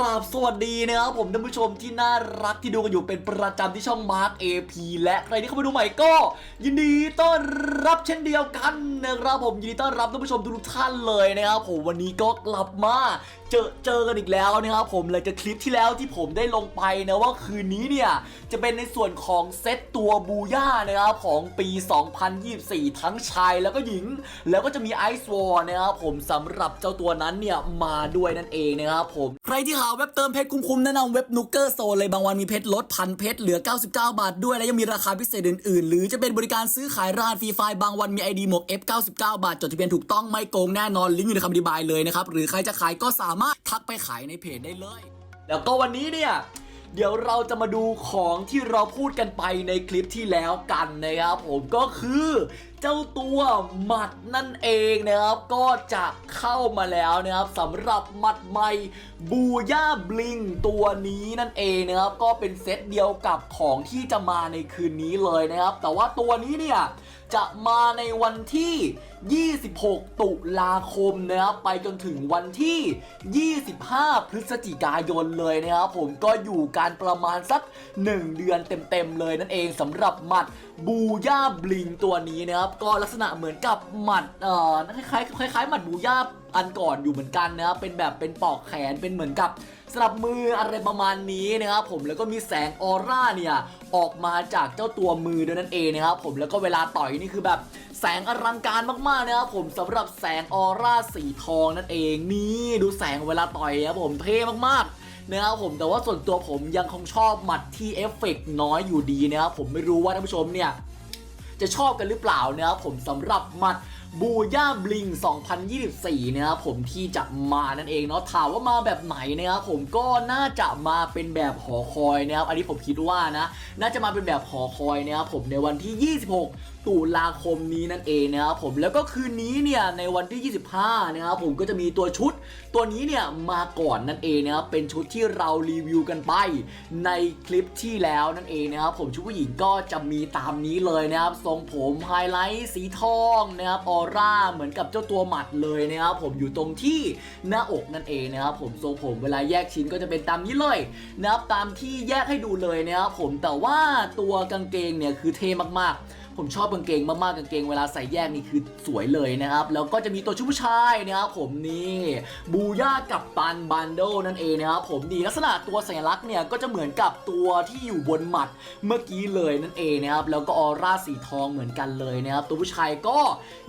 ราบสวัสดีนะครับผมท่านผู้ชมที่น่ารักที่ดูกันอยู่เป็นประจำที่ช่องมาร์ AP และใครที่เข้ามาดูใหม่ก็ ยินดีต้อนรับเช่นเดียวกันนะครับผมยินดีต้อนรับท่านผู้ชมทุกท่านเลยนะครับผมวันนี้ก็กลับมา เจอเจอกันอีกแล้วนะครับผมเลยจะคลิปที่แล้วที่ผมได้ลงไปนะว่าคืนนี้เนี่ย จะเป็นในส่วนของเซตตัวบูย่านะครับของปี 2024 ทั้งชายแล้วก็หญิง แล้วก็จะมีไอซ์วอร์นะครับผมสำหรับเจ้าตัวนั้นเนี่ย มาด้วยนั่นเองนะครับผม ใครที่หาเว็บเติมเพชรคุ้มๆแนะนำเว็บนุกเกอร์โซเลยบางวันมีเพชรลดพันเพชรเหลือ 99 บาทด้วยและยังมีราคาพิเศษอื่นๆ หรือจะเป็นบริการซื้อขายรหัสฟรีไฟล์บางวันมี ID หมวก F99 บาทจดทะเบียนถูกต้องไม่โกงแน่นอนลิงก์อยู่ในคำอธิบายเลยนะครับหรือใครจะขายก็สามารถทักไปขายในเพจได้เลย แล้วก็วันนี้เนี่ยเดี๋ยวเราจะมาดูของที่เราพูดกันไปในคลิปที่แล้วกันนะครับผมก็คือเจ้าตัวหมัดนั่นเองนะครับ ก็จะเข้ามาแล้วนะครับสำหรับหมัดใหม่บูย่าบลิงตัวนี้นั่นเองนะครับ ก็เป็นเซตเดียวกับของที่จะมาในคืนนี้เลยนะครับ แต่ว่าตัวนี้เนี่ย จะมาในวันที่ 26 ตุลาคมนะครับไปจนถึงวันที่ 25 พฤศจิกายนเลยนะครับผมก็อยู่การประมาณสัก 1 เดือนเต็มๆเลยนั่นเองสำหรับหมัดบูย่าบลิงตัวนี้นะครับก็ลักษณะเหมือนกับหมัดเอ่อคล้ายๆคล้ายๆหมัดบูย่าอันก่อนอยู่เหมือนกันนะครับเป็นแบบเป็นปอกแขนเป็นเหมือนกับสลับมืออะไรประมาณนี้นะครับผมแล้วก็มีแสงออร่าเนี่ย ออกมาจากเจ้าตัวมือด้วยนั่นเองนะครับผมแล้วก็เวลาต่อยนี่คือแบบแสงอลังการมากๆนะครับผมสำหรับแสงออร่าสีทองนั่นเองนี่ดูแสงเวลาต่อยครับผมเท่มากๆนะครับผมแต่ว่าส่วนตัวผมยังคงชอบหมัดที่เอฟเฟกต์น้อยอยู่ดีนะครับผมไม่รู้ว่าท่านผู้ชมเนี่ยจะชอบกันหรือเปล่านะครับผมสำหรับหมัด บูย่าบลิง 2024 นะครับผมที่จะมานั่นเองเนาะถามว่ามาแบบไหนนะครับผมก็น่าจะมาเป็นแบบหอคอยนะครับอันนี้ผมคิดว่านะ น่าจะมาเป็นแบบหอคอยนะครับผมในวันที่ 26ตุลาคมนี้นั่นเองนะครับผมแล้วก็คืนนี้เนี่ยในวันที่ 25 นะครับผมก็จะมีตัวชุด ตัวนี้เนี่ยมาก่อนนั่นเองนะครับเป็นชุดที่เรารีวิวกันไป ในคลิปที่แล้วนั่นเองนะครับผมชุดผู้หญิงก็จะมีตามนี้เลยนะครับทรงผมไฮไลท์สีทองนะครับออร่าเหมือนกับเจ้าตัวหมัดเลยนะครับผมอยู่ตรงที่หน้าอกนั่นเองนะครับผมทรงผมเวลาแยกชิ้นก็จะเป็นตามนี้เลยนะครับตามที่แยกให้ดูเลยนะครับผมแต่ว่าตัวกางเกงเนี่ยคือเท่มากๆ ผมชอบกางเกงมากๆกางเกงเวลาใส่แยกนี่คือสวยเลยนะครับ แล้วก็จะมีตัวชุดผู้ชายนะครับผมนี่บูย่ากับตันบันโดนั่นเองนะครับผมนี่ลักษณะตัวสัญลักษณ์เนี่ยก็จะเหมือนกับตัวที่อยู่บนหมัดเมื่อกี้เลยนั่นเองนะครับแล้วก็ออร่าสีทองเหมือนกันเลยนะครับตัวผู้ชายก็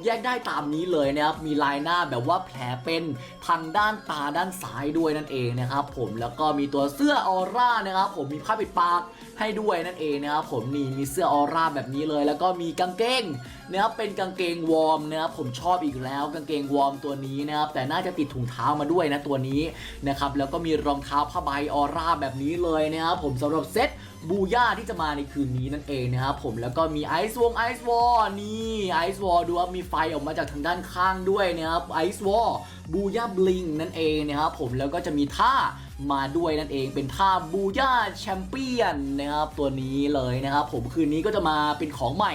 แยกได้ตามนี้เลยนะครับมีลายหน้าแบบว่าแผลเป็นทางด้านตาด้านซ้ายด้วยนั่นเองนะครับผมแล้วก็มีตัวเสื้อออร่านะครับผมมีผ้าปิดปากให้ด้วยนั่นเองนะครับผมนี่มีเสื้อออร่าแบบนี้เลยแล้วก็มีกางเกงนะครับเป็นกางเกงวอร์มนะครับผมชอบอีกแล้วกางเกงวอร์มตัวนี้นะครับแต่น่าจะติดถุงเท้ามาด้วยนะตัวนี้นะครับแล้วก็มีรองเท้าผ้าใบออร่าแบบนี้เลยนะครับผมสำหรับเซตบูย่าที่จะมาในคืนนี้นั่นเองนะครับผมแล้วก็มีไอซ์วงไอซ์วอลนี่ไอซ์วอลดูว่ามีไฟออกมาจากทางด้านข้างด้วยนะครับไอซ์วอลบูย่าบลิงนั่นเองนะครับผมแล้วก็จะมีท่า มาด้วยนั่นเองเป็นท่าบูย่าแชมเปี้ยนนะครับตัวนี้เลยนะครับผมคืนนี้ก็จะมาเป็นของใหม่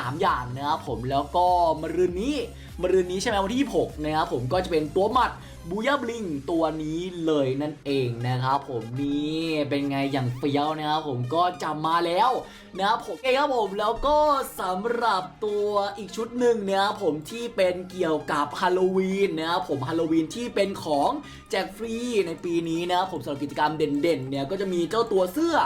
3 อย่างนะครับผมแล้วก็มรืนนี้มรืนนี้ใช่ไหมวันที่ 26 นะครับผมก็จะเป็นตัวหมัดบูย่าบลิงตัวนี้เลยนั่นเองนะครับผมนี่เป็นไงอย่างเฟี้ยวนะครับผมก็จำมาแล้วนะครับผมเองครับผมแล้วก็สำหรับตัวอีกชุดหนึ่งนะครับผมที่เป็นเกี่ยวกับฮาโลวีนนะครับผมฮาโลวีนที่เป็นของแจกฟรีในปีนี้นะครับผมสำหรับกิจกรรมเด่นๆเนี่ยก็จะมีเจ้าตัวเสื้อ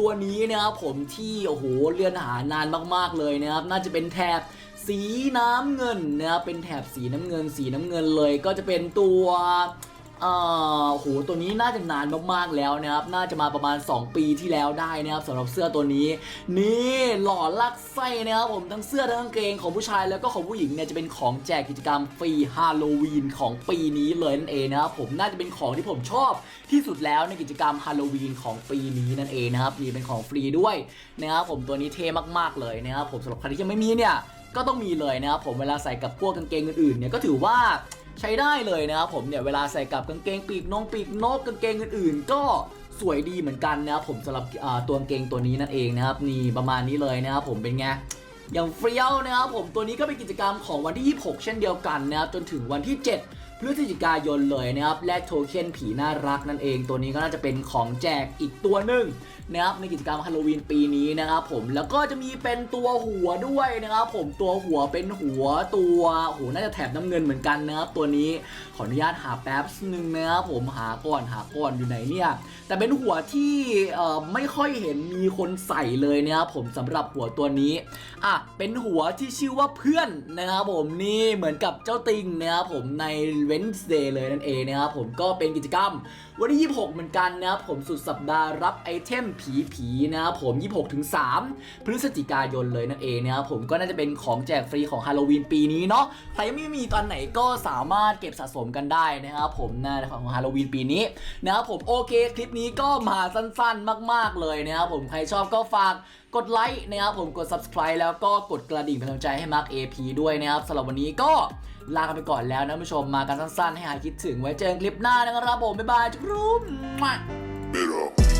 ตัวนี้นะครับผมที่โอ้โหเลื่อนหานานมากๆเลยนะครับน่าจะเป็นแถบสีน้ำเงินนะครับเป็นแถบสีน้ำเงิน สีน้ำเงินเลยก็จะเป็นตัว เอ่อโหตัวนี้น่าจะนานมากๆแล้วนะครับ น่าจะมาประมาณ 2 ปีที่แล้วได้นะครับสำหรับเสื้อตัวนี้ นี่หล่อลักไส้นะครับผมทั้งเสื้อทั้งกางเกงของผู้ชายแล้วก็ของผู้หญิงเนี่ยจะเป็นของแจกกิจกรรมฟรีฮาโลวีนของปีนี้เลยนั่นเองนะครับผมน่าจะเป็นของที่ผมชอบที่สุดแล้วในกิจกรรมฮาโลวีนของปีนี้นั่นเองนะครับนี่เป็นของฟรีด้วยนะครับผมตัวนี้เท่มากๆเลยนะครับผมสำหรับใครที่ยังไม่มีเนี่ยก็ต้องมีเลยนะครับผมเวลาใส่กับพวกกางเกงอื่นๆเนี่ยก็ถือว่า ใช้ได้เลยนะครับผมเนี่ยเวลาใส่กับกางเกงปีกนงปีกนกกางเกงอื่นๆ ก็สวยดีเหมือนกันนะครับผมสำหรับตัวกางเกงตัวนี้นั่นเองนะครับนี่ประมาณนี้เลยนะครับผมเป็นไงอย่างเฟียวนะครับผมตัวนี้ก็เป็นกิจกรรมของวันที่ 26 เช่นเดียวกันนะครับจนถึงวันที่ 7 พฤศจิกายนเลยนะครับแลกโทเค็นผีน่ารักนั่นเอง ตัวนี้ก็น่าจะเป็นของแจกอีกตัวหนึ่งนะครับในกิจกรรมฮาโลวีนปีนี้นะครับผมแล้วก็จะมีเป็นตัวหัวด้วยนะครับผมตัวหัวเป็นหัวตัวโหน่าจะแถบน้ำเงินเหมือนกันนะครับตัวนี้ขออนุญาตหาแป๊บหนึ่งนะครับผมหาก่อนหาก่อนอยู่ไหนเนี่ยแต่เป็นหัวที่ไม่ค่อยเห็นมีคนใส่เลยนะครับผมสำหรับหัวตัวนี้อะเป็นหัวที่ชื่อว่าเพื่อนนะครับผมนี่เหมือนกับเจ้าติงนะครับผมใน Wednesday เลยนั่นเองนะครับผมก็เป็นกิจกรรม วันที่ 26 เหมือนกันนะครับผมสุดสัปดาห์รับไอเทมผีผีๆนะครับผม 26 ถึง 3 พฤศจิกายนเลยนั่นเองนะครับผมก็น่าจะเป็นของแจกฟรีของฮาโลวีนปีนี้เนาะใครไม่มีตอนไหนก็สามารถเก็บสะสมกันได้นะครับผมนะของฮาโลวีนปีนี้นะครับผมโอเคคลิปนี้ก็มาสั้นๆ มาก ๆเลยนะครับผมใครชอบก็ฝาก กดไลค์นะครับผมกด subscribe แล้วก็กดกระดิ่งเป็นกำลังใจให้มาร์ค AP ด้วยนะครับสำหรับวันนี้ก็ลากันไปก่อนแล้วนะผู้ชมมากันสั้นๆ ให้หายคิดถึงไว้เจอกันคลิปหน้านะครับผมบ๊ายบายจุ๊บ Mira.